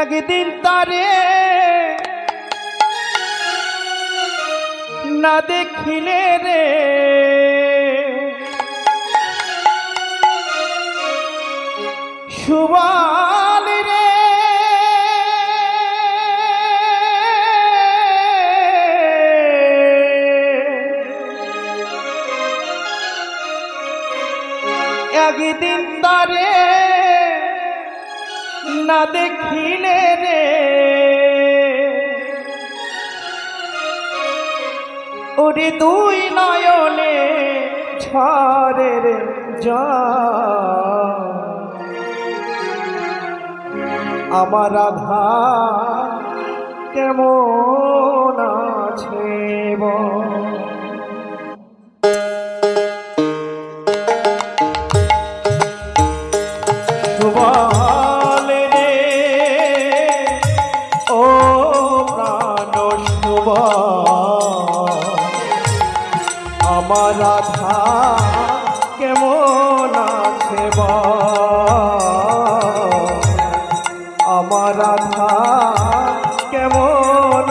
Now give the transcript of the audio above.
একদিন তারে না দেখিলে রে। সুবাল রে। একদিন তারে দেখিলে রে ওরে দুই নয়নে ঝরে রে আমার আধা কেমন আছে বল? আমার আধা কেমন আছে? আমার আধা কেমন?